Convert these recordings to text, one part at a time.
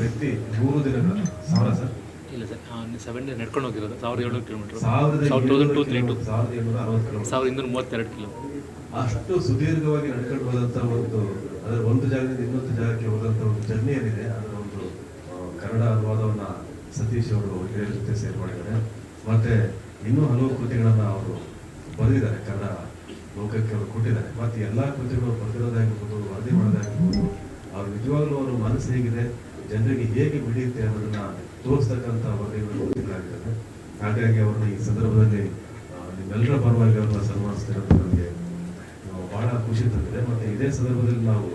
ವ್ಯಕ್ತಿ ಮೂರು ದಿನಗಳ ಸಾವಿರ ಸರ್? ಇಲ್ಲ ಸರ್ ಸೆವೆನ್ ಡೇ ನಡ್ಕೊಂಡು ಹೋಗಿರೋದು ಸಾವಿರದ ಏಳ್ನೂರು ಕಿಲೋಮೀಟರ್. ಸಾವಿರದ ತೌಸಂಡ್ ಟೂ ತ್ರೀ ಟು ಸಾವಿರದ ಏಳ್ನೂರ ಅರವತ್ತು ಕಿಲೋಮೀಟರ್. ಸಾವಿರದ ಇನ್ನೂರ ಮೂವತ್ತೆರಡು ಕಿಲೋ. ಅಷ್ಟು ಸುದೀರ್ಘವಾಗಿ ನಡ್ಕೊಂಡು ಹೋದಂಥ ಒಂದು ಅದರ ಒಂದು ಜಾಗದಿಂದ ಇನ್ನೊಂದು ಜಾಗಕ್ಕೆ ಹೋದಂಥ ಒಂದು ಜರ್ನಿ ಏನಿದೆ ಅದರ ಒಂದು ಕನ್ನಡ ಅನುವಾದವನ್ನ ಸತೀಶ್ ಅವರು ಹಿರಿಯರ ಜೊತೆ ಸೇರ್ ಮಾಡಿದ್ದಾರೆ ಮತ್ತೆ ಇನ್ನೂ ಹಲವು ಕೃತಿಗಳನ್ನ ಅವರು ಬರೆದಿದ್ದಾರೆ ಕನ್ನಡ ಲೋಕಕ್ಕೆ ಅವರು ಕೊಟ್ಟಿದ್ದಾರೆ. ಮತ್ತೆ ಎಲ್ಲಾ ಕೃತಿಗಳು ಬರೆದಿರೋದಾಗಿರ್ಬೋದು ವರದಿ ಮಾಡೋದಾಗಿರ್ಬೋದು ಅವ್ರು ನಿಜವಾಗ್ಲೂ ಅವರ ಮನಸ್ಸು ಹೇಗಿದೆ ಜನರಿಗೆ ಹೇಗೆ ಬೆಳೆಯುತ್ತೆ ಅನ್ನೋದನ್ನ ತೋರಿಸ್ತಕ್ಕಂಥ ವರದಿಗಳು ಗೊತ್ತಿದ್ದಾಗಿದ್ದಾರೆ ಹಾಗಾಗಿ ಅವ್ರನ್ನ ಈ ಸಂದರ್ಭದಲ್ಲಿ ನಿಮ್ಮೆಲ್ಲರ ಪರವಾಗಿ ಅವ್ರನ್ನ ಸನ್ಮಾನಿಸ್ತಿರೋದು ಆ, ಬಹಳ ಖುಷಿ ತಂದಿದೆ. ಮತ್ತೆ ಇದೇ ಸಂದರ್ಭದಲ್ಲಿ ನಾವು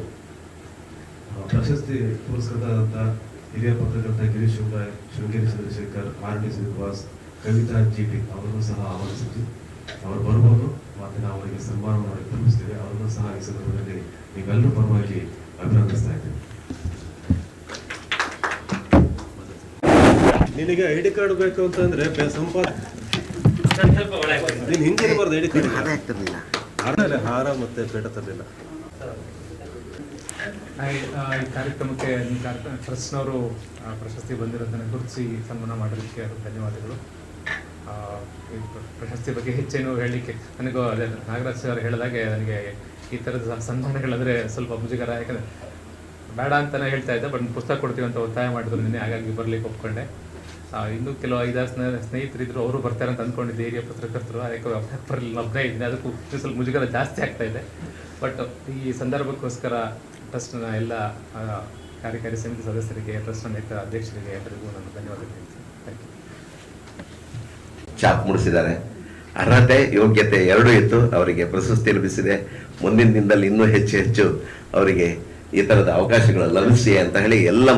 ಪ್ರಶಸ್ತಿ ಪುರಸ್ಕೃತರಾದಂಥ ಹಿರಿಯ ಪತ್ರಕರ್ತ Girish Shivarai Sringeri Chandrashekhar R D Srinivas Kavitha G T ಅವರನ್ನು ಸಹ ಆಹ್ವಾನಿಸಿದ್ವಿ. ಅವರು ಬರ್ಬೋದು ಮತ್ತೆ ನಾವು ಅವರಿಗೆ ಸನ್ಮಾನ ಮಾಡಿ ತಲುಪಿಸ್ತೇವೆ ಅವರನ್ನು ಸಹ ಈ ಸಂದರ್ಭದಲ್ಲಿ ನೀವೆಲ್ಲರೂ ಪರವಾಗಿ ಅಭಿನಂದಿಸ್ತಾ ಇದ್ದೇವೆ. ನಿನಗೆ ಐ ಡಿ ಕಾರ್ಡ್ ಬೇಕು ಅಂತಂದ್ರೆ ಸಂಪಾದ ನೀನು ಹಿಂದೆ ಬರ್ದು ಐ ಡಿ ಕಾರ್ಡ್ ಹಾರ ಹಾರ ಮತ್ತೆ ಪೇಟ ತರಲಿಲ್ಲ. ಆ, ಈ ಕಾರ್ಯಕ್ರಮಕ್ಕೆ ಟ್ರಸ್ಟ್ನವರು ಆ, ಪ್ರಶಸ್ತಿ ಬಂದಿರೋದನ್ನು ಗುರುತಿಸಿ ಸನ್ಮಾನ ಮಾಡಲಿಕ್ಕೆ ಧನ್ಯವಾದಗಳು. ಪ್ರಶಸ್ತಿ ಬಗ್ಗೆ ಹೆಚ್ಚೇನು ಹೇಳಲಿಕ್ಕೆ ನನಗೂ ಅದೇ ನಾಗರಾಜ್ ಸರ್ ಹೇಳಿದಾಗೆ ನನಗೆ ಈ ಥರದ ಸನ್ಮಾನಗಳಂದರೆ ಸ್ವಲ್ಪ ಮುಜುಗರ ಯಾಕಂದರೆ ಬೇಡ ಅಂತಲೇ ಹೇಳ್ತಾ ಇದ್ದೆ ಬಟ್ ಪುಸ್ತಕ ಕೊಡ್ತೀವಿ ಅಂತ ಒತ್ತಾಯ ಮಾಡಿದ್ರು ನಿನ್ನೆ ಹಾಗಾಗಿ ಬರಲಿಕ್ಕೆ ಒಪ್ಕೊಂಡೆ. ಇನ್ನೂ ಕೆಲವು ಐದಾರು ಸ್ನೇ ಸ್ನೇಹಿತರಿದ್ರು, ಅವರು ಬರ್ತಾರೆ ಅಂತ ಅಂದ್ಕೊಂಡಿದ್ದೆ ಹಿರಿಯ ಪತ್ರಕರ್ತರು. ಅದಕ್ಕೆ ಬರಲಿಲ್ಲ ಲಭ್ಯ ಇದ್ದೀನಿ ಅದಕ್ಕೂ ಸ್ವಲ್ಪ ಮುಜುಗರ ಜಾಸ್ತಿ ಆಗ್ತಾ ಇದೆ. ಬಟ್ ಈ ಸಂದರ್ಭಕ್ಕೋಸ್ಕರ ಟ್ರಸ್ಟ್ನ ಎಲ್ಲ ಕಾರ್ಯಕಾರಿ ಸಮಿತಿ ಸದಸ್ಯರಿಗೆ ಟ್ರಸ್ಟ್ನ ನೇತ ಅಧ್ಯಕ್ಷರಿಗೆ ಎಲ್ಲರಿಗೂ ನಾನು ಧನ್ಯವಾದ ಥ್ಯಾಂಕ್ ಯು ಚಾಪ್ ಮೂಡಿಸಿದ್ದಾರೆ. ಅರ್ಹತೆ, ಯೋಗ್ಯತೆ ಎರಡೂ ಇತ್ತು. ಅವರಿಗೆ ಪ್ರಶಸ್ತಿ ಲಭಿಸಿದೆ. ಮುಂದಿನ ದಿನದಲ್ಲಿ ಇನ್ನೂ ಹೆಚ್ಚು ಹೆಚ್ಚು ಅವರಿಗೆ ಈ ತರದ ಅವಕಾಶಗಳು ಲಭಿಸಿ ಅಂತ ಹೇಳಿ ಎಲ್ಲ